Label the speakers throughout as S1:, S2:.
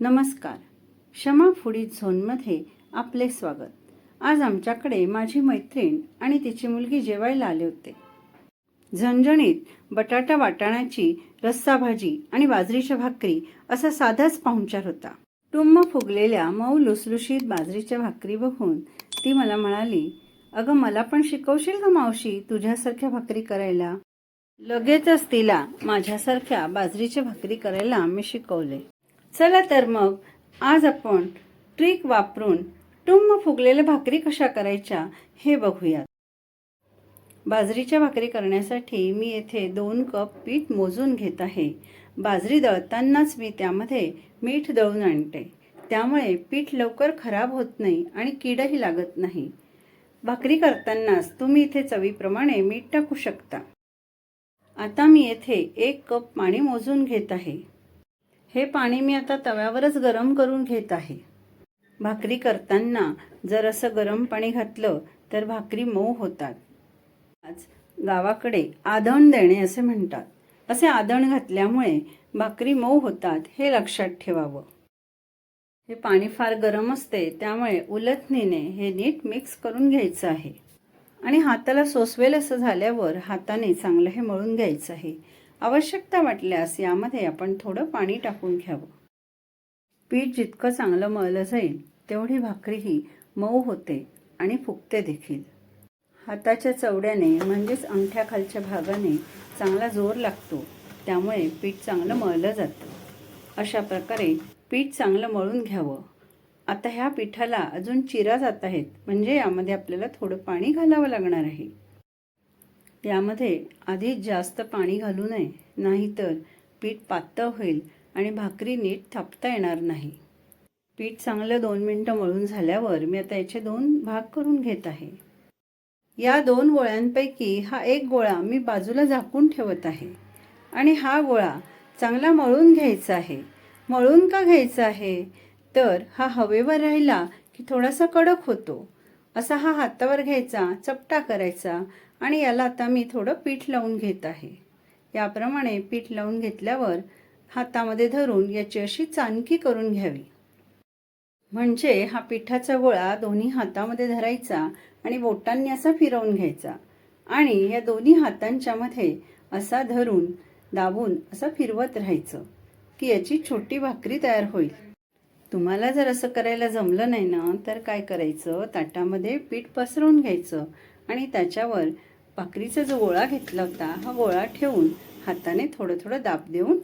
S1: नमस्कार. क्षमा फुडी झोनमध्ये आपले स्वागत. आज आमच्याकडे माझी मैत्रीण आणि तिची मुलगी जेवायला आले होते. झणझणीत बटाटा वाटाण्याची रस्सा भाजी आणि बाजरीच्या भाकरी असा साधाच पाहुणचार होता. टुम्म फुगलेल्या मऊ लुसलुशीत बाजरीच्या भाकरी बघून ती मला म्हणाली अगं मला पण शिकवशील का मावशी तुझ्यासारख्या भाकरी करायला? लगेचच तिला माझ्यासारख्या बाजरीच्या भाकरी करायला मी शिकवले. चला तर मग आज आपण ट्रिक वापरून टुम्म फुगलेल्या भाकरी कशा करायच्या हे बघूयात. बाजरीच्या भाकरी करण्यासाठी मी येथे दोन कप पीठ मोजून घेत आहे. बाजरी दळतानाच मी त्यामध्ये मीठ दळून आणते. त्यामुळे पीठ लवकर खराब होत नाही आणि कीडही लागत नाही. भाकरी करतानाच तुम्ही इथे चवीप्रमाणे मीठ टाकू शकता. आता मी येथे एक कप पाणी मोजून घेत आहे. हे पाणी मी आता तव्यावरच गरम करून घेत आहे. भाकरी करताना जर असं गरम पाणी घातलं तर भाकरी मऊ होतात. आज गावाकडे आदण देणे असे म्हणतात. असे आदण घातल्यामुळे भाकरी मऊ होतात हे लक्षात ठेवावं. हे पाणी फार गरम असते त्यामुळे उलथणीने हे नीट मिक्स करून घ्यायचं आहे. आणि हाताला सोसवेल असं झाल्यावर हाताने चांगलं हे मळून घ्यायचं आहे. आवश्यकता वाटल्यास यामध्ये आपण थोडं पाणी टाकून घ्यावं. पीठ जितकं चांगलं मळलं जाईल तेवढी भाकरीही मऊ होते आणि फुगते देखील. हाताच्या चवड्याने म्हणजेच अंगठ्याखालच्या भागाने चांगला जोर लागतो. त्यामुळे पीठ चांगलं मळलं जातं. अशा प्रकारे पीठ चांगलं मळून घ्यावं. आता ह्या पिठाला अजून चिरा जात आहेत. म्हणजे यामध्ये आपल्याला थोडं पाणी घालावं लागणार आहे. यामध्ये आधीच जास्त पाणी घालू नये नाहीतर पीठ पातळ होईल आणि भाकरी नीट थापता येणार नाही. पीठ चांगलं दोन मिनटं मळून झाल्यावर मी आता याचे दोन भाग करून घेत आहे. या दोन गोळ्यांपैकी हा एक गोळा मी बाजूला झाकून ठेवत आहे आणि हा गोळा चांगला मळून घ्यायचा आहे. मळून का घ्यायचा आहे? तर हा हवेवर राहिला की थोडासा कडक होतो. असा हा हातावर घ्यायचा चपटा करायचा आणि याला आता मी थोडं पीठ लावून घेत आहे. याप्रमाणे पीठ लावून घेतल्यावर हातामध्ये धरून याची अशी चानकी करून घ्यावी. म्हणजे हा पिठाचा गोळा दोन्ही हातामध्ये धरायचा आणि बोटांनी असा फिरवून घ्यायचा आणि या दोन्ही हातांच्या मध्ये असा धरून दाबून असा फिरवत राहायचं की याची छोटी भाकरी तयार होईल. तुम्हाला जर असं करायला जमलं नाही ना तर काय करायचं? ताटामध्ये पीठ पसरवून घ्यायचं आणि त्याच्यावर भाकरीचा जो गोळा घेतला होता हा गोळा ठेवून हाताने थोडं थोडं दाब देऊन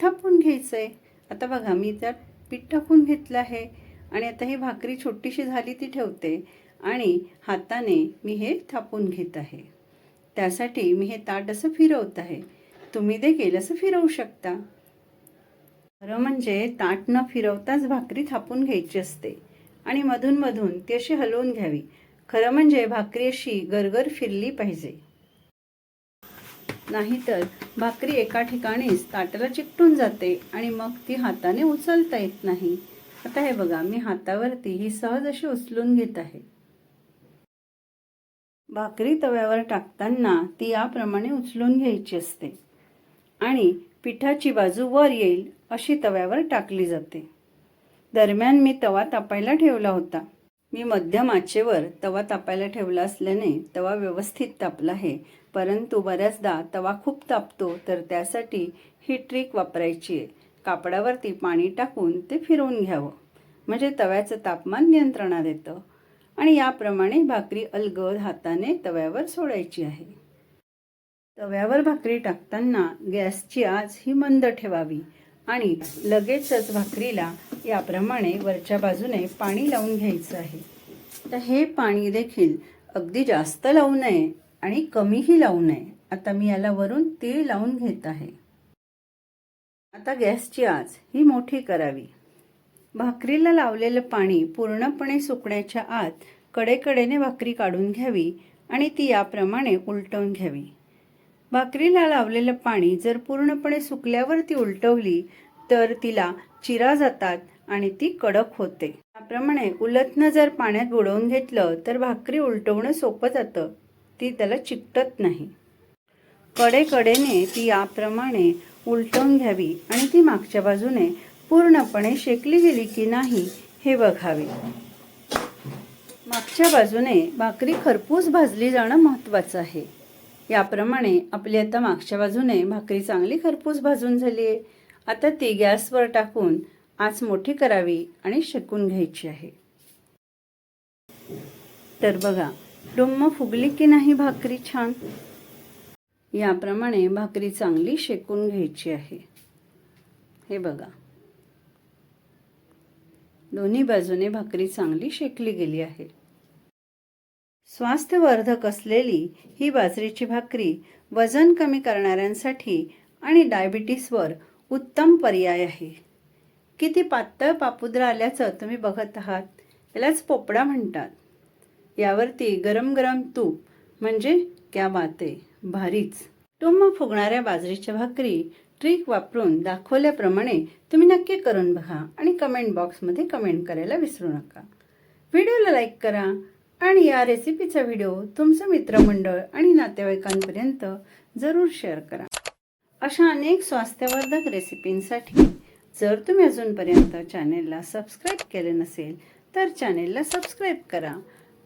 S1: थापून घ्यायचं आहे आता बघा मी त्यात पीठ टाकून घेतलं आहे आणि आता ही भाकरी छोटीशी झाली ती ठेवते आणि हाताने मी हे थापून घेत आहे. त्यासाठी मी हे ताट असं फिरवत आहे. तुम्ही देखील असं फिरवू शकता. खरं म्हणजे ताट न फिरवताच भाकरी थापून घ्यायची असते आणि मधून मधून ती अशी हलवून घ्यावी. खरं म्हणजे भाकरी अशी गरगर फिरली पाहिजे. नाहीतर भाकरी एका ठिकाणीच ताटाला चिकटून जाते आणि मग ती हाताने उचलता येत नाही. आता हे बघा मी हातावरती ही सहज अशी उचलून घेत आहे. भाकरी तव्यावर टाकताना ती याप्रमाणे उचलून घ्यायची असते आणि पिठाची बाजू वर येईल अशी तव्यावर टाकली जाते. दरम्यान मी तवा तापायला ठेवला होता. मी मध्यम आचेवर तवा तापायला ठेवला असल्याने तवा व्यवस्थित तापला आहे. परंतु बऱ्याचदा तवा खूप तापतो तर त्यासाठी ही ट्रिक वापरायची आहे. कापडावरती पाणी टाकून ते फिरवून घ्यावं. म्हणजे तव्याचं तापमान नियंत्रणात येतं. आणि याप्रमाणे भाकरी अलगद हाताने तव्यावर सोडायची आहे. तव्यावर भाकरी टाकताना गॅसची आच ही मंद ठेवावी. आणि लगेचच भाकरीला याप्रमाणे वरच्या बाजूने पाणी लावून घ्यायचं आहे. तर हे पाणी देखील अगदी जास्त लावू नये आणि कमीही लावू नये. आता मी याला वरून तीळ लावून घेत आहे. आता गॅसची आच ही मोठी करावी. भाकरीला लावलेलं पाणी पूर्णपणे सुकण्याच्या आत कडेकडेने भाकरी काढून घ्यावी आणि ती याप्रमाणे उलटवून घ्यावी. भाकरीला लावलेलं पाणी जर पूर्णपणे सुकल्यावर ती उलटवली तर तिला चिरा जातात आणि ती कडक होते. त्याप्रमाणे उलटणं जर पाण्यात बुडवून घेतलं तर भाकरी उलटवणं सोपं जातं. ती त्याला चिकटत नाही. कडेकडेने ती याप्रमाणे उलटवून घ्यावी आणि ती मागच्या बाजूने पूर्णपणे शेकली गेली की नाही हे बघावे. मागच्या बाजूने भाकरी खरपूस भाजली जाणं महत्त्वाचं आहे. याप्रमाणे आपली आता मागच्या बाजूने भाकरी चांगली खरपूस भाजून झाली आहे आता ती गॅसवर टाकून आच मोठी करावी आणि शेकून घ्यायची आहे. तर बघा डुम्म फुगली की नाही भाकरी छान? याप्रमाणे भाकरी चांगली शेकून घ्यायची आहे. हे बघा. दोन्ही बाजूने भाकरी चांगली शेकली गेली आहे. स्वास्थ्यवर्धक असलेली ही बाजरीची भाकरी वजन कमी करणाऱ्यांसाठी आणि डायबिटीसवर उत्तम पर्याय आहे. किती पातळ पापुद्रा आल्याचं तुम्ही बघत आहात यालाच पोपडा म्हणतात. यावरती गरम गरम तूप म्हणजे क्या बाते भारीच. टुम्म फुगणाऱ्या बाजरीच्या भाकरी ट्रिक वापरून दाखवल्याप्रमाणे तुम्ही नक्की करून बघा आणि कमेंट बॉक्समध्ये कमेंट करायला विसरू नका. व्हिडिओला लाईक करा आणि या रेसिपीचा व्हिडिओ तुमचं मित्रमंडळ आणि नातेवाईकांपर्यंत जरूर शेअर करा. अशा अनेक स्वास्थ्यवर्धक रेसिपींसाठी जर तुम्ही अजूनपर्यंत चॅनेलला सबस्क्राईब केले नसेल तर चॅनेलला सबस्क्राईब करा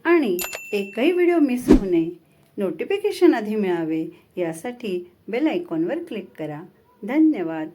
S1: आणि एकही व्हिडिओ मिस होऊ नये नोटिफिकेशन आधी मिळावे यासाठी बेल आयकॉनवर क्लिक करा. धन्यवाद.